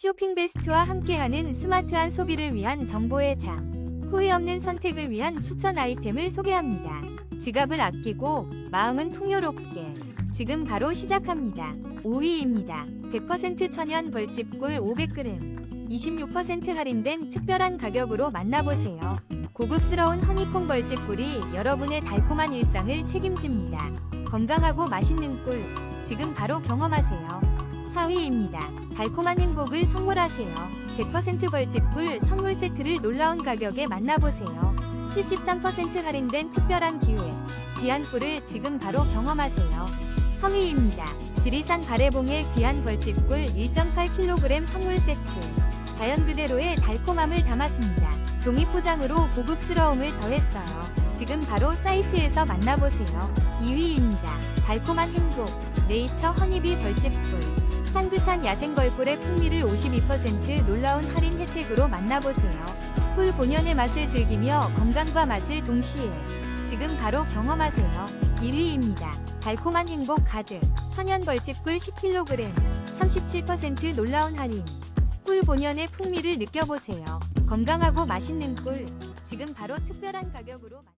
쇼핑 베스트와 함께하는 스마트한 소비를 위한 정보의 장. 후회 없는 선택을 위한 추천 아이템을 소개합니다. 지갑을 아끼고 마음은 풍요롭게. 지금 바로 시작합니다. 5위입니다. 100% 천연 벌집꿀 500g. 26% 할인된 특별한 가격으로 만나보세요. 고급스러운 허니콤 벌집꿀이 여러분의 달콤한 일상을 책임집니다. 건강하고 맛있는 꿀. 지금 바로 경험하세요. 4위입니다. 달콤한 행복을 선물하세요. 100% 벌집 꿀 선물 세트를 놀라운 가격에 만나보세요. 73% 할인된 특별한 기회. 귀한 꿀을 지금 바로 경험하세요. 3위입니다. 지리산 바래봉의 귀한 벌집 꿀 1.8kg 선물 세트. 자연 그대로의 달콤함을 담았습니다. 종이 포장으로 고급스러움을 더했어요. 지금 바로 사이트에서 만나보세요. 2위입니다. 달콤한 행복. 네이처 허니비 벌집 꿀. 향긋한 야생 벌꿀의 풍미를 52% 놀라운 할인 혜택으로 만나보세요. 꿀 본연의 맛을 즐기며 건강과 맛을 동시에 지금 바로 경험하세요. 1위입니다. 달콤한 행복 가득 천연 벌집꿀 10kg 37% 놀라운 할인 꿀 본연의 풍미를 느껴보세요. 건강하고 맛있는 꿀 지금 바로 특별한 가격으로 만-